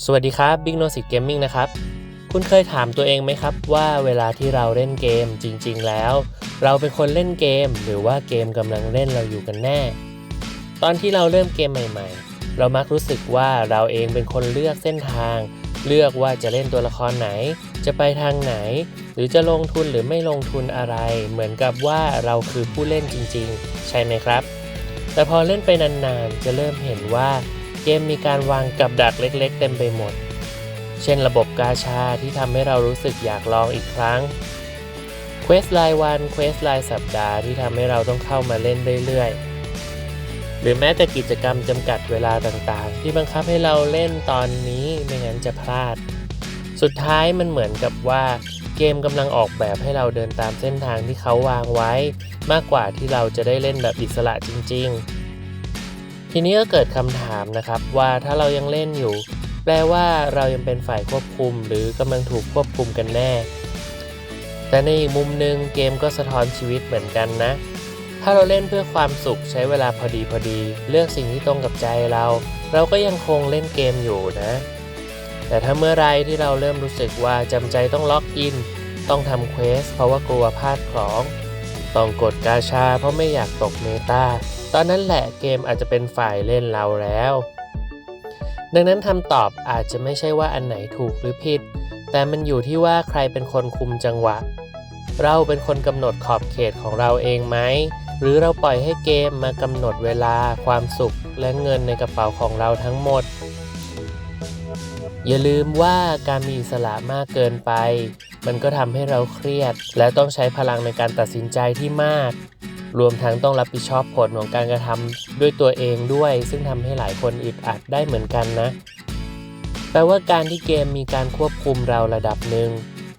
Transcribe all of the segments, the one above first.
สวัสดีครับบิ๊กโนสิตเกมมิ่งนะครับ คุณเคยถามตัวเองไหมครับว่าเวลาที่เราเล่นเกมจริง ๆ แล้ว เราเป็นคนเล่นเกม หรือว่าเกมกำลังเล่นเราอยู่กันแน่ ตอนที่เราเริ่มเกมใหม่ๆ เรามักรู้สึกว่าเราเองเป็นคนเลือกเส้นทาง เลือกว่าจะเล่นตัวละครไหน จะไปทางไหน หรือจะลงทุนหรือไม่ลงทุนอะไร เหมือนกับว่าเราคือผู้เล่นจริง ๆ ใช่ไหมครับ แต่พอเล่นไปนานๆจะเริ่มเห็นว่า เกมมีการวางกับดักเล็กๆ เต็มไปหมด เช่นระบบกาชาที่ทำให้เรารู้สึกอยากลองอีกครั้ง เควสรายวัน เควสรายสัปดาห์ที่ทำให้เราต้องเข้ามาเล่นเรื่อยๆ หรือแม้แต่กิจกรรมจำกัดเวลาต่างๆ ที่บังคับให้เราเล่นตอนนี้ไม่งั้นจะพลาด สุดท้ายมันเหมือนกับว่าเกมกำลังออกแบบให้เราเดินตามเส้นทางที่เขาวางไว้ มากกว่าที่เราจะได้เล่นแบบอิสระจริง ๆ ทีนี้ก็เกิดคำถามนะครับว่าถ้าเรายังเล่นอยู่ แปลว่าเรายังเป็นฝ่ายควบคุม หรือกำลังถูกควบคุมกันแน่ แต่ในอีกมุมหนึ่งเกมก็สะท้อนชีวิตเหมือนกันนะ ถ้าเราเล่นเพื่อความสุขใช้เวลาพอดีพอดี เลือกสิ่งที่ตรงกับใจเรา เราก็ยังคงเล่นเกมอยู่นะ แต่ถ้าเมื่อไรที่เราเริ่มรู้สึกว่าจำใจต้องล็อกอิน ต้องทำเควสเพราะว่ากลัวพลาดของ ต้องกดกาชาเพราะไม่อยากตกเมตา ตอนนั้นแหละเกมอาจจะเป็นฝ่ายเล่นเราแล้ว ดังนั้นคำตอบอาจจะไม่ใช่ว่าอันไหนถูกหรือผิด แต่มันอยู่ที่ว่าใครเป็นคนคุมจังหวะ เราเป็นคนกำหนดขอบเขตของเราเองไหม หรือเราปล่อยให้เกมมากำหนดเวลาความสุขและเงินในกระเป๋าของเราทั้งหมด อย่าลืมว่าการมีอิสระมากเกินไป มันก็ทำให้เราเครียด และต้องใช้พลังในการตัดสินใจที่มาก รวมทั้งต้องรับผิดชอบผลของการกระทำด้วยตัวเองด้วย ซึ่งทำให้หลายคนอึดอัดได้เหมือนกันนะ แปลว่าการที่เกมมีการควบคุมเราระดับหนึ่ง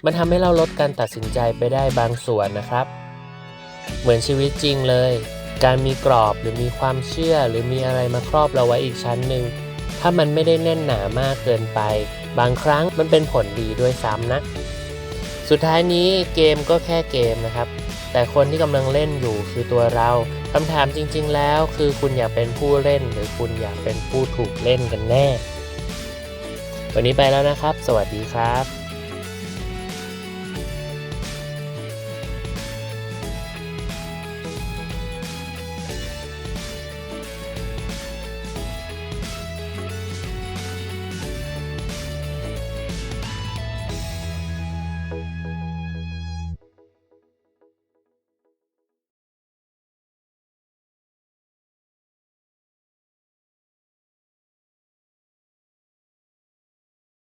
มันทำให้เราลดการตัดสินใจไปได้บางส่วนนะครับ เหมือนชีวิตจริงเลย การมีกรอบหรือมีความเชื่อหรือมีอะไรมาครอบเราไว้อีกชั้นหนึ่งถ้ามันไม่ได้แน่นหนามากเกินไป บางครั้งมันเป็นผลดีด้วยซ้ำนะ สุดท้ายนี้เกมก็แค่เกมนะครับ แต่คนที่กำลังเล่นอยู่คือตัวเราคำถามจริง ๆ แล้ว คือคุณอยากเป็นผู้เล่น หรือคุณอยากเป็นผู้ถูกเล่นกันแน่ วันนี้ไปแล้วนะครับ สวัสดีครับ